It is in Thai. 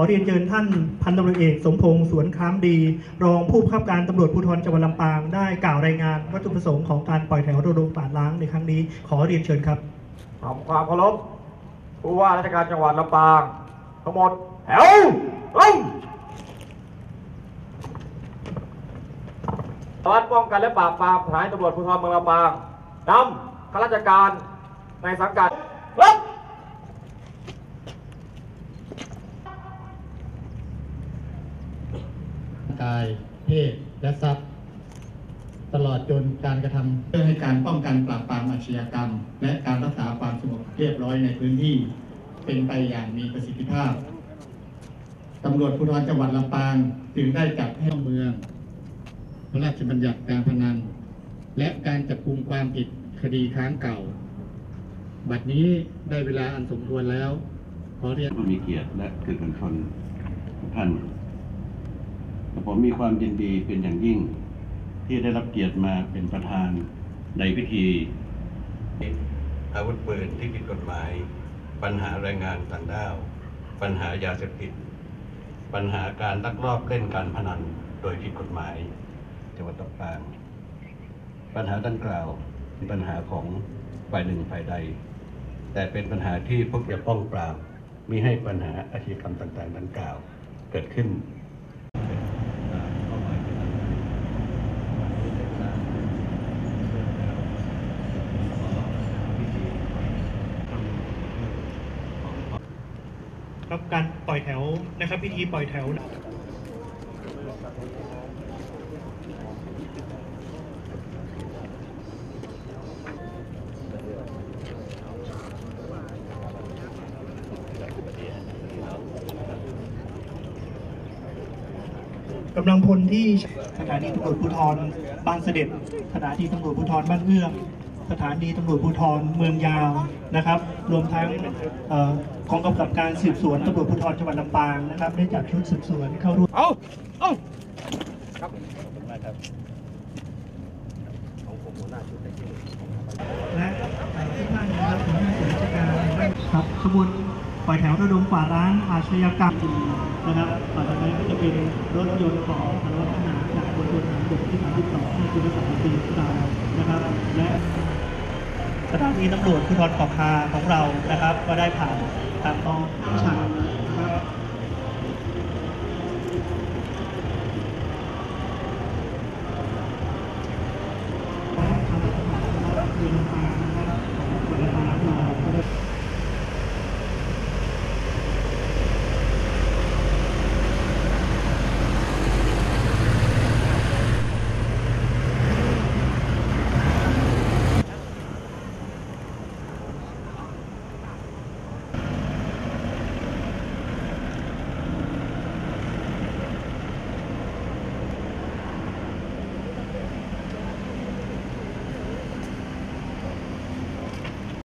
ขอเรียนเชิญท่านพันตำรวจเอกสมพงษ์สวนค้ามดี รองผู้บังคับการตำรวจภูธรจังหวัดลำปางได้กล่าวรายงานวัตถุประสงค์ของการปล่อยแถวระดมกวาล้างในครั้งนี้ ขอเรียนเชิญครับทำความเคารพผู้ว่าราชการจังหวัดลำปางทั้งหมดแถวลงสารวัตรป้องกันและปราบปรามสถานีตำรวจภูธรเมืองลำปางนำข้าราชการในสังกัดรับ กาย เพศ และทรัพย์ ตลอดจนการกระทำเพื่อให้การป้องกันปราบปรามอาชญากรรม และการรักษาความสงบเรียบร้อยในพื้นที่ เป็นไปอย่างมีประสิทธิภาพตำรวจภูธรจังหวัดลำปางจึงได้จัดให้เมือง พระราชบัญญัติการพนัน และการจับกุมความผิดคดีค้างเก่า บัดนี้ได้เวลาอันสมควรแล้ว ขอเรียนผู้มีเกียรติและคือมวลชนทุกท่าน ผมมีความยินดีเป็นอย่างยิ่ง ที่ได้รับเกียรติมาเป็นประธานในพิธี อาวุธปืนที่ผิดกฎหมาย ปัญหาแรงงานต่างด้าว ปัญหายาเสพติด ปัญหาการลักลอบเล่นการพนันโดยผิดกฎหมายจังหวัดลำปางปัญหาดังกล่าวเป็นปัญหาของฝ่ายหนึ่งฝ่ายใด แต่เป็นปัญหาที่พวกจะป้องปรามมีให้ปัญหาอาชญากรรมต่างๆดังกล่าว เกิดขึ้น ครับการปล่อยแถวนะครับพิธีปล่อยแถวกำลังพลที่สถานีตำรวจภูธรบางเสด็จสถานีตำรวจภูธรบ้านเอื้อม สถานีตำรวจภูธรเมืองยาวนะครับ รวมทั้งเอ่อกองกำกับการสืบสวนตำรวจภูธรจังหวัดลำปางนะครับ ได้จัดชุดสืบสวนเข้าร่วมเอาเอาและทุกท่านนะครับหัวหน้าส่วนราชการครับขบวนปล่อยแถวระดมกวาดล้างอาชญากรรมนะครับต่อจากนั้นก็จะเป็นรถยนต์ของสารวัตรทหารจากบนทหารบกที่32ที่จุลสารปีดาวนะครับ และ สถานีตำรวจภูธรปอคาของเรานะครับ ก็ได้ผ่านตามกองฉา